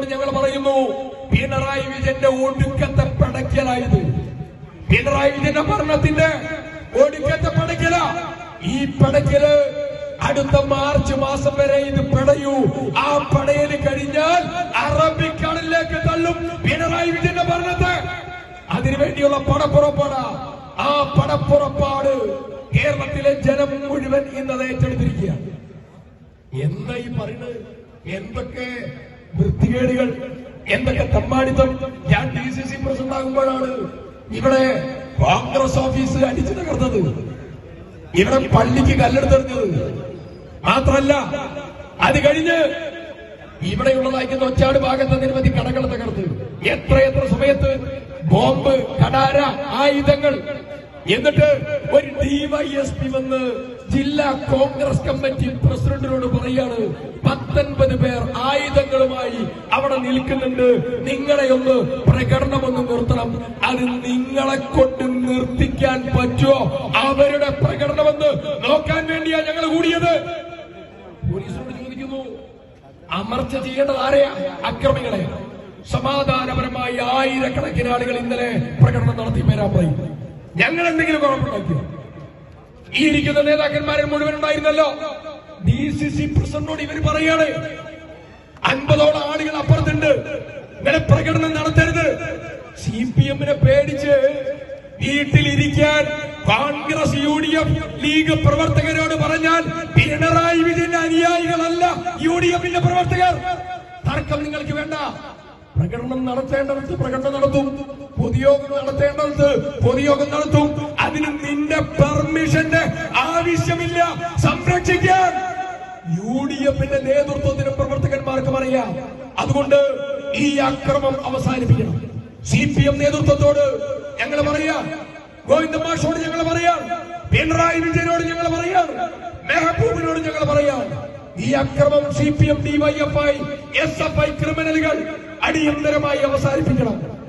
വിജയനോട് ഞങ്ങൾ പറയുന്നു പിണറായി വിജയന്റെ ഒടുക്കത്തെ പടയ്ക്കലായത് പിണറായി വിജയന്റെ ഭരണത്തിന്റെ ഒടുക്കത്തെ പടയ്ക്കല ഈ പടയ്ക്കൽ അടുത്ത മാർച്ച് മാസം വരെ ഇത് പടയൂ. ആ പടയൽ കഴിഞ്ഞാൽ അറബിക്കടലിലേക്ക് തള്ളും പിണറായി വിജയന്റെ ഭരണത്തെ. അതിനുവേണ്ടിയുള്ള പടപ്പുറപ്പാട ആ പടപ്പുറപ്പാട് കേരളത്തിലെ ജനം മുഴുവൻ ഇന്നത് ഏറ്റെടുത്തിരിക്കുകയാണ്. എന്താ ഈ പറയുന്നത്? എന്തൊക്കെ വൃത്തികേടുകൾ. എന്തൊക്കെ തമ്മാടിത്തം? ഞാൻ ഡി സി സി പ്രസിഡന്റ് ആകുമ്പോഴാണ് ഇവിടെ കോൺഗ്രസ് ഓഫീസ് അടിച്ചു തകർത്തത്. ഇവിടെ പള്ളിക്ക് കല്ലെടുത്തെറിഞ്ഞത്. മാത്രല്ല അത് കഴിഞ്ഞ് ഇവിടെയുള്ളതായിരിക്കുന്ന ഒച്ചാട് ഭാഗത്ത് നിരവധി കടകൾ തകർത്ത്. എത്ര എത്ര സമയത്ത് ബോംബ് കടാര ആയുധങ്ങൾ. എന്നിട്ട് ഒരു ഡിവൈഎസ്പി വന്ന് ജില്ലാ കോൺഗ്രസ് കമ്മിറ്റി പ്രസിഡന്റിനോട് പറയാണ് പത്തൊൻപത് പേർ ആയുധങ്ങളുമായി അവിടെ നിൽക്കുന്നുണ്ട്. നിങ്ങളെ ഒന്ന് പ്രകടനമൊന്ന് നിർത്തണം. അത് നിങ്ങളെ കൊണ്ട് നിർത്തിക്കാൻ പറ്റുമോ? അവരുടെ പ്രകടനമെന്ന് നോക്കാൻ വേണ്ടിയാ ഞങ്ങൾ കൂടിയത്. പോലീസോട് ചോദിക്കുന്നു അമർച്ച ചെയ്യേണ്ടത് ആരെയാ? അക്രമികളെ. സമാധാനപരമായി ആയിരക്കണക്കിന് ആളുകൾ ഇന്നലെ പ്രകടനം നടത്തി പേരാ പറയും ഞങ്ങൾ എന്തെങ്കിലും കുഴപ്പമുണ്ടാക്കിയോ? ഈ ഇരിക്കുന്ന നേതാക്കന്മാരിൽ മുഴുവൻ ഉണ്ടായിരുന്നല്ലോ. ഡി സി സി പ്രസിഡന്റിനോട് ഇവർ പറയാണ് അൻപതോളം ആളുകൾ അപ്പുറത്തുണ്ട്. ഇങ്ങനെ പ്രകടനം നടത്തരുത്. സി പി എമ്മിനെ പേടിച്ച് വീട്ടിലിരിക്കാൻ Congress U D F league പ്രവർത്തകരോട് പറഞ്ഞാൽ പിണറായി വിജയന്റെ അനുയായികളല്ല യു ഡി എഫിന്റെ പ്രവർത്തകർ. തർക്കം നിങ്ങൾക്ക് വേണ്ട. പ്രകടനം നടത്തേണ്ടടുത്ത് പ്രകടനം നടത്തും. പൊതുയോഗം നടത്തേണ്ടത് പൊതുയോഗം നടത്തും. അതിന് നിന്റെ പെർമിഷന്റെ ആവശ്യമില്ല. സംരക്ഷിക്കാൻ. യു ഡി എഫിന്റെ നേതൃത്വത്തിനും പ്രവർത്തകന്മാർക്കും അറിയാം. അതുകൊണ്ട് ഈ അക്രമം അവസാനിപ്പിക്കണം. സി പി എം നേതൃത്വത്തോട് ഞങ്ങൾ പറയാം. ഗോവിന്ദ മാഷോട് ഞങ്ങൾ പറയാം. പിണറായി വിജയനോട് ഞങ്ങൾ പറയാം. മെഹബൂബിനോട് ഞങ്ങൾ പറയാം. ഈ അക്രമം C P M DYFI S F I ക്രിമിനലുകൾ അടിയന്തരമായി അവസാനിപ്പിക്കണം.